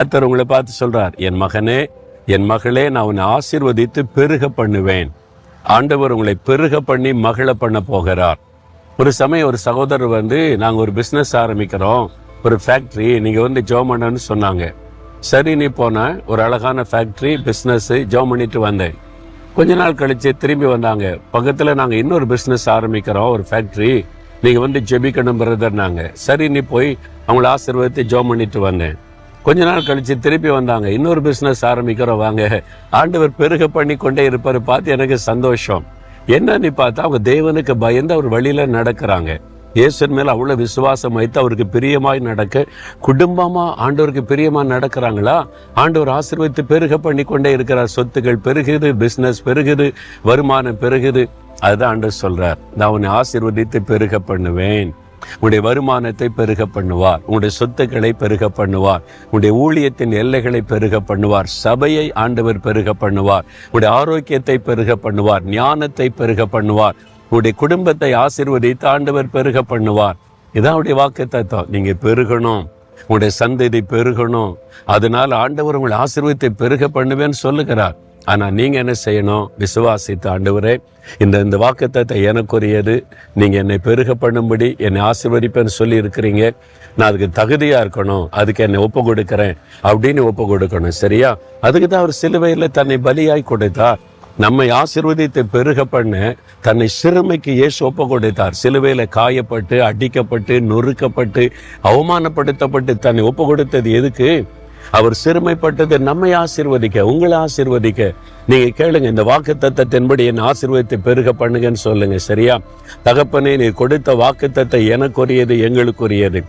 கத்தர் உங்களை பார்த்து சொல்றார் என் மகனே என் மகளே நான் உன்னை ஆசிர்வதித்து பெருக பண்ணுவேன். ஆண்டவர் உங்களை பெருக பண்ணி மகள பண்ண போகிறார். ஒரு சமயம் ஒரு சகோதரர் வந்து நாங்க ஒரு பிசினஸ் ஆரம்பிக்கிறோம். ஒரு ஃபேக்ட்ரி நீங்க வந்து ஜோம் பண்ணனு சொன்னாங்க. சரி நீ போன ஒரு அழகான ஃபேக்ட்ரி பிஸ்னஸ்ஸு ஜோம் பண்ணிட்டு வந்தேன். கொஞ்ச நாள் கழிச்சு திரும்பி வந்தாங்க. பக்கத்துல நாங்க இன்னொரு பிசினஸ் ஆரம்பிக்கிறோம் ஒரு ஃபேக்ட்ரி நீங்க வந்து ஜெபிக்கணும் பிரதர்னாங்க சரி நீ போய் அவங்கள ஆசீர்வதித்து ஜோம் பண்ணிட்டு வந்தேன். கொஞ்ச நாள் கழித்து திருப்பி வந்தாங்க. இன்னொரு பிஸ்னஸ் ஆரம்பிக்கிறோம் வாங்க. ஆண்டவர் பெருக பண்ணி கொண்டே இருப்பார். பார்த்து எனக்கு சந்தோஷம். என்னன்னு பார்த்தா அவங்க தேவனுக்கு பயந்து அவர் வழியில் நடக்கிறாங்க. இயேசுன் மேலே அவ்வளோ விசுவாசம் வைத்து அவருக்கு பிரியமாய் நடக்க குடும்பமாக ஆண்டவருக்கு பிரியமாக நடக்கிறாங்களா? ஆண்டவர் ஆசீர்வதித்து பெருக பண்ணி கொண்டே இருக்கிறார். சொத்துக்கள் பெருகுது பிஸ்னஸ் பெருகுது வருமானம் பெருகுது. அதுதான் ஆண்டவர் சொல்கிறார் நான் உன்னை ஆசீர்வதித்து பெருக பண்ணுவேன். உன்னுடைய வருமானத்தை பெருக பண்ணுவார். உன்னுடைய சொத்துக்களை பெருக பண்ணுவார். உன்னுடைய ஊழியத்தின் எல்லைகளை பெருக பண்ணுவார். சபையை ஆண்டவர் பெருக பண்ணுவார். உன்னுடைய ஆரோக்கியத்தை பெருக பண்ணுவார். ஞானத்தை பெருக பண்ணுவார். உன்னுடைய குடும்பத்தை ஆசீர்வதித்து ஆண்டவர் பெருக பண்ணுவார். இதான் அவருடைய வாக்கு தத்துவம் நீங்க பெருகணும். உங்களுடைய சந்ததி பெருகணும். அதனால ஆண்டவர் உங்களை ஆசீர்வதித்தை பெருக பண்ணுவேன்னு சொல்லுகிறார். ஆனால் நீங்கள் என்ன செய்யணும்? விசுவாசித்த ஆண்டவரே இந்த இந்த வாக்குத்தத்தை எனக்குரியது. நீங்கள் என்னை பெருக பண்ணும்படி என்னை ஆசீர்வதிப்பேன்னு சொல்லி இருக்கிறீங்க நான் அதுக்கு தகுதியாக இருக்கணும். அதுக்கு என்னை ஒப்பு கொடுக்குறேன் அப்படின்னு ஒப்பு கொடுக்கணும். சரியா? அதுக்கு தான் அவர் சிலுவையில் தன்னை பலியாய் கொடுத்தார் நம்மை ஆசிர்வதித்து பெருக பண்ண தன்னை சிறுமைக்கு இயேசு ஒப்பு கொடுத்தார். சிலுவையில் காயப்பட்டு அடிக்கப்பட்டு நொறுக்கப்பட்டு அவமானப்படுத்தப்பட்டு தன்னை ஒப்பு கொடுத்தது எதுக்கு? அவர் சிறுமைப்பட்டது நம்மை ஆசீர்வதிக்க உங்களை ஆசீர்வதிக்க. நீங்க கேளுங்க இந்த வாக்கு தத்தத்தின்படி என் ஆசீர்வதித்து பெருக பண்ணுங்கன்னு சொல்லுங்க சரியா? தகப்பனே நீ கொடுத்த வாக்கு தத்தை எனக்குரியது எங்களுக்குரியது.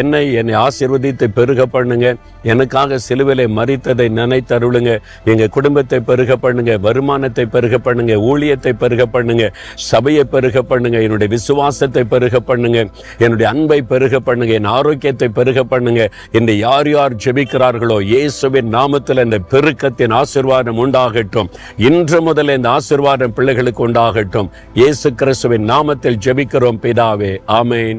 என்னை என்னை ஆசிர்வதித்து பெருக பண்ணுங்க. எனக்காக சிலுவிலை மறித்ததை நினைத்தருளுங்க. எங்க குடும்பத்தை பெருக பண்ணுங்க வருமானத்தை பெருக பண்ணுங்க ஊழியத்தை பெருக பண்ணுங்க சபையை பெருக பண்ணுங்க என்னுடைய விசுவாசத்தை பெருக பண்ணுங்க என்னுடைய அன்பை பெருக பண்ணுங்க என் ஆரோக்கியத்தை பெருக பண்ணுங்க. இந்த யார் யார் இருக்கிறார்களோ இயேசுவின் நாமத்தில் இந்த பெருக்கத்தின் ஆசிர்வாதம் உண்டாகட்டும். இன்று முதல் இந்த ஆசிர்வாதம் பிள்ளைகளுக்கு உண்டாகட்டும். இயேசு கிறிஸ்துவின் நாமத்தில் ஜெபிக்கிறோம் பிதாவே. ஆமேன்.